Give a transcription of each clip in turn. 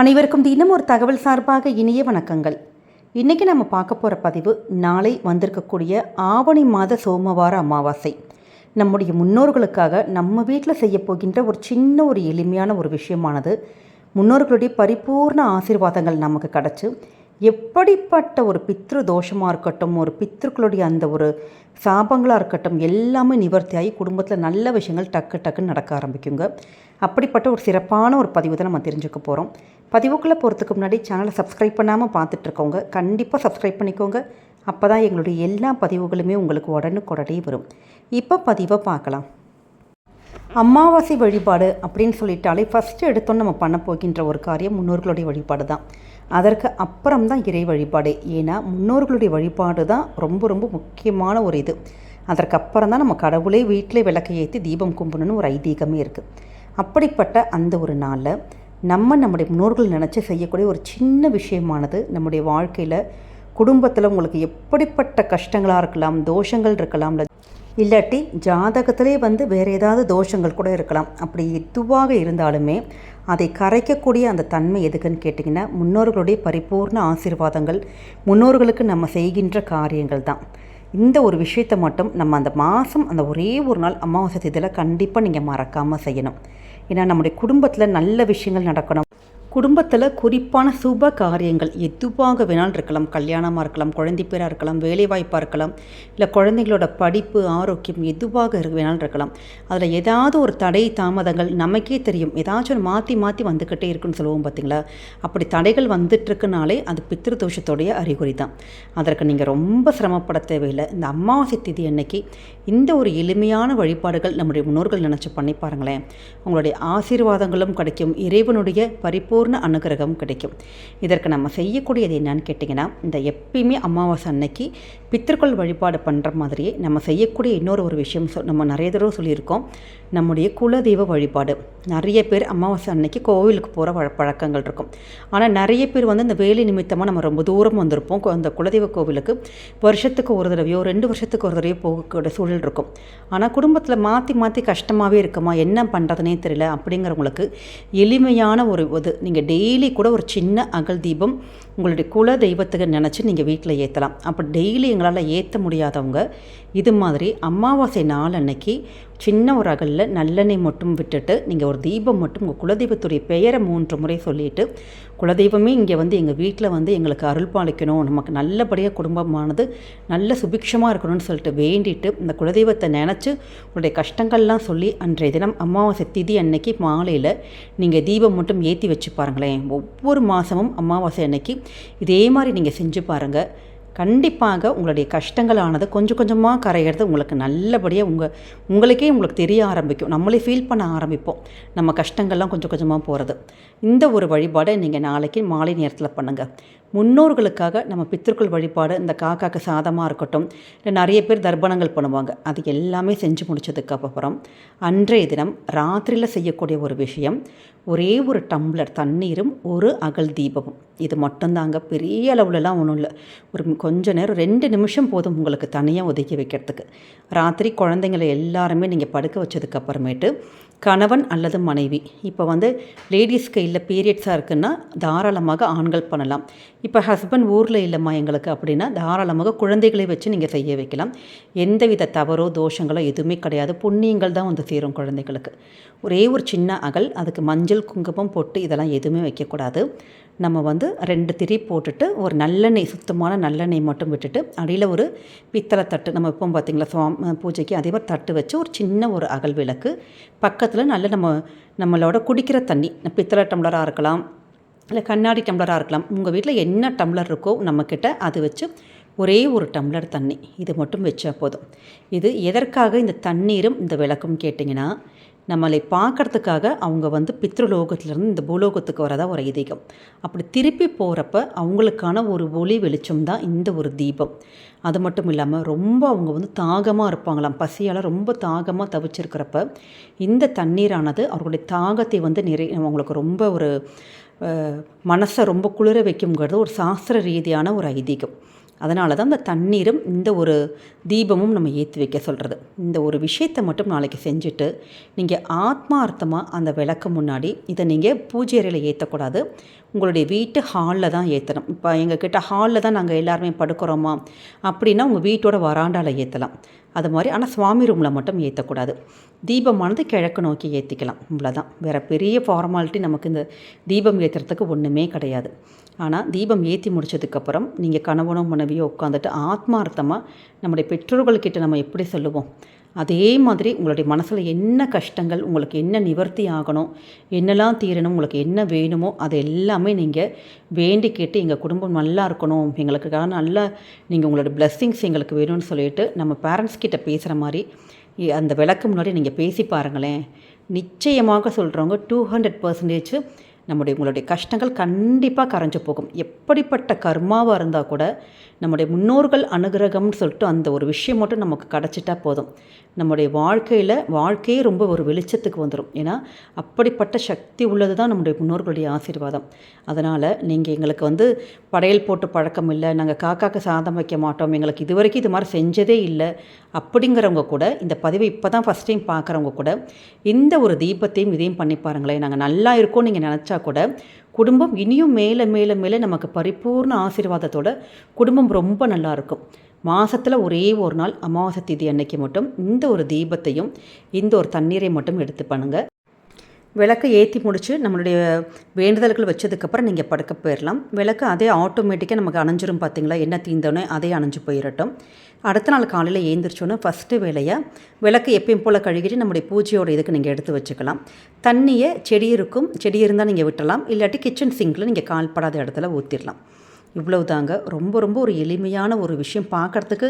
அனைவருக்கும் தினம் ஒரு தகவல் சார்பாக இனிய வணக்கங்கள். இன்றைக்கி நம்ம பார்க்க போகிற பதிவு நாளை வந்திருக்கக்கூடிய ஆவணி மாத சோமவார அமாவாசை. நம்முடைய முன்னோர்களுக்காக நம்ம வீட்டில் செய்ய போகின்ற ஒரு சின்ன ஒரு எளிமையான ஒரு விஷயமானது முன்னோர்களுடைய பரிபூர்ண ஆசீர்வாதங்கள் நமக்கு கிடச்சி எப்படிப்பட்ட ஒரு பித்ரு தோஷமாக இருக்கட்டும் ஒரு பித்ருக்களுடைய அந்த ஒரு சாபங்களாக இருக்கட்டும் எல்லாமே நிவர்த்தியாகி குடும்பத்தில் நல்ல விஷயங்கள் டக்கு டக்குன்னு நடக்க ஆரம்பிக்குங்க. அப்படிப்பட்ட ஒரு சிறப்பான ஒரு பதிவு தான் நம்ம தெரிஞ்சுக்க போகிறோம் பதிவுக்குள்ளே போகிறதுக்கு முன்னாடி சேனலை சப்ஸ்கிரைப் பண்ணாமல் பார்த்துட்ருக்கோங்க கண்டிப்பாக சப்ஸ்கிரைப் பண்ணிக்கோங்க. அப்போ தான் எங்களுடைய எல்லா பதிவுகளுமே உங்களுக்கு உடனுக்குடனே வரும். இப்போ பதிவை பார்க்கலாம். அமாவாசை வழிபாடு அப்படின்னு சொல்லிட்டாலே ஃபஸ்ட்டு எடுத்தோன்னு நம்ம பண்ண போகின்ற ஒரு காரியம் முன்னோர்களுடைய வழிபாடு தான். அதற்கு அப்புறம் தான் இறை வழிபாடு. ஏன்னா முன்னோர்களுடைய வழிபாடு தான் ரொம்ப ரொம்ப முக்கியமான ஒரு இது. அதற்கு அப்புறம் தான் நம்ம கடவுளே வீட்டிலே விளக்கை ஏற்றி தீபம் கும்பிடணும்னு ஒரு ஐதீகமே இருக்குது அப்படிப்பட்ட அந்த ஒரு நாளில் நம்ம நம்முடைய முன்னோர்கள் நினச்சி செய்யக்கூடிய ஒரு சின்ன விஷயமானது நம்முடைய வாழ்க்கையில் குடும்பத்தில் உங்களுக்கு எப்படிப்பட்ட கஷ்டங்களாக இருக்கலாம் தோஷங்கள் இருக்கலாம் இல்லாட்டி ஜாதகத்திலே வந்து வேறு ஏதாவது தோஷங்கள் கூட இருக்கலாம். அப்படி எதுவாக இருந்தாலுமே அதை கரைக்கக்கூடிய அந்த தன்மை எதுக்குன்னு கேட்டிங்கன்னா முன்னோர்களுடைய பரிபூர்ண ஆசீர்வாதங்கள் முன்னோர்களுக்கு நம்ம செய்கின்ற காரியங்கள் தான். இந்த ஒரு விஷயத்தை மட்டும் நம்ம அந்த மாதம் அந்த ஒரே ஒரு நாள் அமாவாசை இதில் கண்டிப்பாக நீங்கள் மறக்காமல் செய்யணும். ஏன்னா நம்முடைய குடும்பத்தில் நல்ல விஷயங்கள் நடக்கணும். குடும்பத்தில் குறிப்பான சுப காரியங்கள் எதுவாக வேணாலும் இருக்கலாம். கல்யாணமாக இருக்கலாம் குழந்தை பேராக இருக்கலாம் வேலைவாய்ப்பாக இருக்கலாம் இல்லை குழந்தைங்களோட படிப்பு ஆரோக்கியம் எதுவாக இருக்க வேணாலும் இருக்கலாம். அதில் ஏதாவது ஒரு தடை தாமதங்கள் நமக்கே தெரியும். ஏதாச்சும் மாற்றி மாற்றி வந்துக்கிட்டே இருக்குன்னு சொல்லுவோம் பார்த்தீங்களா அப்படி தடைகள் வந்துட்டுருக்குனாலே அது பித்திருதோஷத்துடைய அறிகுறி தான் அதற்கு நீங்கள் ரொம்ப சிரமப்பட தேவையில்லை. இந்த அமாவாசை திதி அன்னைக்கு இந்த ஒரு எளிமையான வழிபாடுகள் நம்முடைய முன்னோர்கள் நினச்சி பண்ணி பாருங்களேன். உங்களுடைய ஆசீர்வாதங்களும் கிடைக்கும். இறைவனுடைய பரிபூர்ண அனுகிரகம் கிடைக்கும். இதற்கு நம்ம செய்யக்கூடியது என்னன்னு கேட்டிங்கன்னா இந்த எப்பயுமே அமாவாசை அன்னைக்கு பித்திருக்கள் வழிபாடு பண்ணுற மாதிரியே நம்ம செய்யக்கூடிய இன்னொரு ஒரு விஷயம் நம்ம நிறைய தடவை சொல்லியிருக்கோம். நம்முடைய குலதெய்வ வழிபாடு. நிறைய பேர் அமாவாசை அன்னைக்கு கோவிலுக்கு போகிற வழ பழக்கங்கள் இருக்கும். ஆனால் நிறைய பேர் வந்து இந்த வேலை நிமித்தமாக நம்ம ரொம்ப தூரம் வந்திருப்போம். அந்த குலதெய்வ கோவிலுக்கு வருஷத்துக்கு ஒரு தடவையோ ரெண்டு வருஷத்துக்கு ஒரு தடவையோ போகக்கூடிய சூழல் இருக்கும். ஆனால் குடும்பத்தில் மாற்றி மாற்றி கஷ்டமாகவே இருக்குமா? என்ன பண்ணுறதுனே தெரியல. அப்படிங்கிறவங்களுக்கு எளிமையான ஒரு இது. நீங்கள் டெய்லி கூட ஒரு சின்ன அகல் தீபம் உங்களுடைய குல தெய்வத்துக்கு நினச்சி நீங்கள் வீட்டில் ஏற்றலாம் அப்போ டெய்லி எங்களால் ஏற்ற முடியாதவங்க இது மாதிரி அமாவாசை நாள் அன்னைக்கு சின்ன ஒரு அகலில் நல்லெண்ணெய் மட்டும் விட்டுட்டு நீங்கள் ஒரு தீபம் மட்டும் உங்கள் குலதெய்வத்துடைய பெயரை மூன்று முறை சொல்லிட்டு குலதெய்வமே இங்கே வந்து எங்கள் வீட்டில் வந்து எங்களுக்கு அருள் பாலிக்கணும். நமக்கு நல்லபடியாக குடும்பமானது நல்ல சுபிக்ஷமாக இருக்கணும்னு சொல்லிட்டு வேண்டிட்டு இந்த குலதெய்வத்தை நினச்சி உங்களுடைய கஷ்டங்கள்லாம் சொல்லி அன்றைய தினம் அமாவாசை திதி அன்னைக்கு மாலையில் நீங்கள் தீபம் மட்டும் ஏற்றி வச்சு பாருங்களேன். ஒவ்வொரு மாதமும் அமாவாசை அன்னைக்கு இதே மாதிரி நீங்கள் செஞ்சு பாருங்கள் கண்டிப்பாக உங்களுடைய கஷ்டங்களானது கொஞ்சம் கொஞ்சமாக கரையிறது உங்களுக்கு நல்லபடியாக உங்கள் உங்களுக்கே உங்களுக்கு தெரிய ஆரம்பிக்கும். நம்மளே ஃபீல் பண்ண ஆரம்பிப்போம். நம்ம கஷ்டங்கள்லாம் கொஞ்சம் கொஞ்சமாக போகிறது இந்த ஒரு வழிபாடை நீங்கள் நாளைக்கு மாலை நேரத்தில் பண்ணுங்கள் முன்னோர்களுக்காக நம்ம பித்திருக்கள் வழிபாடு இந்த காக்காக்கு சாதமாக இருக்கட்டும். இல்லை நிறைய பேர் தர்ப்பணங்கள் பண்ணுவாங்க. அது எல்லாமே செஞ்சு முடிச்சதுக்கு அப்புறம் அன்றைய தினம் ராத்திரியில் செய்யக்கூடிய ஒரு விஷயம் ஒரே ஒரு டம்ளர் தண்ணீரும் ஒரு அகல் தீபமும். இது மட்டும்தாங்க. பெரிய அளவுலலாம் ஒன்றும் இல்லை. ஒரு கொஞ்ச நேரம் ரெண்டு நிமிஷம் போதும் உங்களுக்கு தனியாக ஒதுக்கி வைக்கிறதுக்கு. ராத்திரி குழந்தைங்களை எல்லாருமே நீங்கள் படுக்க வச்சதுக்கு அப்புறமேட்டு கணவன் அல்லது மனைவி. இப்போ வந்து லேடிஸ்க்கு இல்லை பீரியட்ஸாக இருக்குன்னா தாராளமாக ஆண்கள் பண்ணலாம். இப்போ ஹஸ்பண்ட் ஊரில் இல்லைம்மா எங்களுக்கு அப்படின்னா தாராளமாக குழந்தைகளை வச்சு நீங்கள் செய்ய வைக்கலாம். எந்தவித தவறோ தோஷங்களோ எதுவுமே கிடையாது. புண்ணியங்கள் தான் வந்து சேரும் குழந்தைகளுக்கு. ஒரே ஒரு சின்ன அகல் அதுக்கு மஞ்சள் குங்குமம் பொட்டு இதெல்லாம் எதுவுமே வைக்கக்கூடாது. நம்ம வந்து ரெண்டு திரி போட்டுட்டு ஒரு நல்லெண்ணெய் சுத்தமான நல்லெண்ணெய் மட்டும் விட்டுட்டு அடியில் ஒரு பித்தளை தட்டு நம்ம இப்போ பார்த்தீங்களா சுவாமி பூஜைக்கு அதே மாதிரி தட்டு வச்சு ஒரு சின்ன ஒரு அகல் விளக்கு பக்கத்தில் நல்ல நம்ம நம்மளோட குடிக்கிற தண்ணி பித்தளை டம்ளராக இருக்கலாம் இல்லை கண்ணாடி டம்ளராக இருக்கலாம் உங்கள் வீட்டில் என்ன டம்ளர் இருக்கோ நம்மக்கிட்ட அது வச்சு ஒரே ஒரு டம்ளர் தண்ணி இது மட்டும் வச்சா போதும். இது எதற்காக இந்த தண்ணீரும் இந்த விளக்கும் கேட்டிங்கன்னா நம்மளை பார்க்கறதுக்காக அவங்க வந்து பித்ருலோகத்திலேருந்து இந்த பூலோகத்துக்கு வரதா ஒரு ஐதீகம். அப்படி திருப்பி போகிறப்ப அவங்களுக்கான ஒரு ஒளி வெளிச்சம் தான் இந்த ஒரு தீபம். அது மட்டும் இல்லாமல் ரொம்ப அவங்க வந்து தாகமாக இருப்பாங்களாம். பசியால் ரொம்ப தாகமாக தவிச்சிருக்கிறப்ப இந்த தண்ணீரானது அவர்களுடைய தாகத்தை வந்து நிறை அவங்களுக்கு ரொம்ப ஒரு மனசை ரொம்ப குளிர வைக்குங்கிறது ஒரு சாஸ்திர ரீதியான ஒரு ஐதீகம். அதனால தான் இந்த தண்ணீரும் இந்த ஒரு தீபமும் நம்ம ஏற்றி வைக்க சொல்கிறது இந்த ஒரு விஷயத்தை மட்டும் நாளைக்கு செஞ்சுட்டு நீங்கள் ஆத்மார்த்தமாக அந்த விளக்கு முன்னாடி இதை நீங்கள் பூஜை அறையில் ஏற்றக்கூடாது உங்களுடைய வீட்டு ஹாலில் தான் ஏற்றணும் இப்போ எங்கள் கிட்ட ஹாலில் தான் நாங்கள் எல்லாருமே படுக்கிறோமா? அப்படின்னா உங்கள் வீட்டோட வராண்டாவில் ஏற்றலாம் அது மாதிரி ஆனால் சுவாமி ரூமில் மட்டும் ஏற்றக்கூடாது தீபமானது கிழக்கு நோக்கி ஏற்றிக்கலாம் இவ்வளோதான் வேறு பெரிய ஃபார்மாலிட்டி நமக்கு இந்த தீபம் ஏற்றுறதுக்கு ஒன்றுமே கிடையாது. ஆனால் தீபம் ஏற்றி முடிச்சதுக்கப்புறம் நீங்கள் கணவனோ மனைவியோ உட்காந்துட்டு ஆத்மார்த்தமாக நம்முடைய பெற்றோர்கள்கிட்ட நம்ம எப்படி சொல்லுவோம்? அதே மாதிரி உங்களுடைய மனசில் என்ன கஷ்டங்கள் உங்களுக்கு என்ன நிவர்த்தி ஆகணும் என்னெல்லாம் தீரணும் உங்களுக்கு என்ன வேணுமோ அது எல்லாமே நீங்கள் வேண்டி கேட்டு எங்கள் குடும்பம் நல்லா இருக்கணும் எங்களுக்காக நல்லா நீங்கள் உங்களோட பிளெஸ்ஸிங்ஸ் எங்களுக்கு வேணும்னு சொல்லிட்டு நம்ம பேரண்ட்ஸ் கிட்ட பேசுகிற மாதிரி அந்த விளக்கு முன்னாடி நீங்கள் பேசி பாருங்களேன். நிச்சயமாக சொல்கிறவங்க டூ ஹண்ட்ரட் பர்சன்டேஜ் நம்முடைய உங்களுடைய கஷ்டங்கள் கண்டிப்பாக கரைஞ்சு போகும். எப்படிப்பட்ட கர்மாவாக இருந்தால் கூட நம்முடைய முன்னோர்கள் அனுகிரகம்னு சொல்லிட்டு அந்த ஒரு விஷயம் மட்டும் நமக்கு கிடச்சிட்டா போதும். நம்முடைய வாழ்க்கையில் வாழ்க்கையே ரொம்ப ஒரு வெளிச்சத்துக்கு வந்துடும் ஏன்னா அப்படிப்பட்ட சக்தி உள்ளது தான் நம்முடைய முன்னோர்களுடைய ஆசீர்வாதம். அதனால் நீங்கள் எங்களுக்கு வந்து படையல் போட்டு பழக்கம் இல்லை நாங்கள் காக்காக்கு சாதம் வைக்க மாட்டோம் எங்களுக்கு இது வரைக்கும் இது மாதிரி செஞ்சதே இல்லை அப்படிங்கிறவங்க கூட இந்த பதிவை இப்போ தான் ஃபஸ்ட் டைம் பார்க்குறவங்க கூட இந்த ஒரு தீபத்தையும் இதையும் பண்ணி பாருங்களேன். நாங்கள் நல்லா இருக்கோம் நீங்கள் நினச்சா கூட குடும்பம் இனியும் மேலே மேலே மேலே நமக்கு பரிபூர்ண ஆசீர்வாதத்தோட குடும்பம் ரொம்ப நல்லா இருக்கும். மாதத்தில் ஒரே ஒரு நாள் அமாவாசை திதி அன்னைக்கு மட்டும் இந்த ஒரு தீபத்தையும் இந்த ஒரு தண்ணீரை மட்டும் எடுத்து பண்ணுங்க. விளக்கை ஏற்றி முடித்து நம்மளுடைய வேண்டுதல்கள் வச்சதுக்கப்புறம் நீங்கள் படுக்க போயிடலாம் விளக்கு அதே ஆட்டோமேட்டிக்காக நமக்கு அணைஞ்சிரும் பார்த்தீங்களா என்ன தீந்தோடனே அதே அணைஞ்சு போயிடட்டும் அடுத்த நாள் காலையில் ஏந்திரிச்சோன்னே ஃபஸ்ட்டு வேலையாக விளக்கு எப்பயும் போல் கழுகிட்டு நம்முடைய பூஜையோட இதுக்கு நீங்கள் எடுத்து வச்சுக்கலாம். தண்ணியை செடி இருக்கும். செடி இருந்தால் நீங்கள் விட்டலாம். இல்லாட்டி கிச்சன் சிங்கில் நீங்கள் கால்படாத இடத்துல ஊற்றிடலாம் இவ்வளவு தாங்க ரொம்ப ரொம்ப ஒரு எளிமையான ஒரு விஷயம் பார்க்குறதுக்கு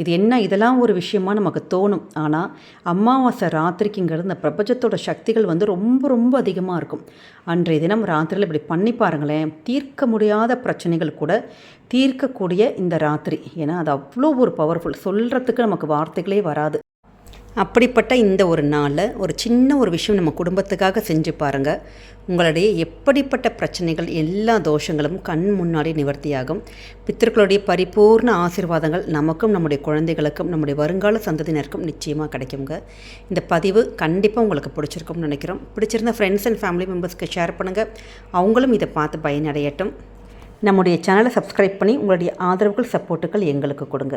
இது என்ன இதெல்லாம் ஒரு விஷயமா நமக்கு தோணும். ஆனால் அமாவாசை ராத்திரிக்குங்கிறது இந்த பிரபஞ்சத்தோட சக்திகள் வந்து ரொம்ப ரொம்ப அதிகமாக இருக்கும். அன்றைய தினம் ராத்திரியில் இப்படி பண்ணி பாருங்களேன். தீர்க்க முடியாத பிரச்சனைகள் கூட தீர்க்கக்கூடிய இந்த ராத்திரி. ஏன்னா அது அவ்வளோ ஒரு பவர்ஃபுல் சொல்கிறதுக்கு நமக்கு வார்த்தைகளே வராது. அப்படிப்பட்ட இந்த ஒரு நாளில் ஒரு சின்ன ஒரு விஷயம் நம்ம குடும்பத்துக்காக செஞ்சு பாருங்கள் உங்களுடைய எப்படிப்பட்ட பிரச்சனைகள் எல்லா தோஷங்களும் கண் முன்னாடி நிவர்த்தியாகும். பித்தர்களுடைய பரிபூர்ண ஆசீர்வாதங்கள் நமக்கும் நம்முடைய குழந்தைகளுக்கும் நம்முடைய வருங்கால சந்ததியினருக்கும் நிச்சயமாக கிடைக்குங்க. இந்த பதிவு கண்டிப்பாக உங்களுக்கு பிடிச்சிருக்கும்னு நினைக்கிறோம். பிடிச்சிருந்த ஃப்ரெண்ட்ஸ் அண்ட் ஃபேமிலி மெம்பர்ஸ்க்கு ஷேர் பண்ணுங்கள் அவங்களும் இதை பார்த்து பயனடையட்டும். நம்முடைய சேனலை சப்ஸ்கிரைப் பண்ணி உங்களுடைய ஆதரவுகள் சப்போர்ட்டுகள் எங்களுக்கு கொடுங்க.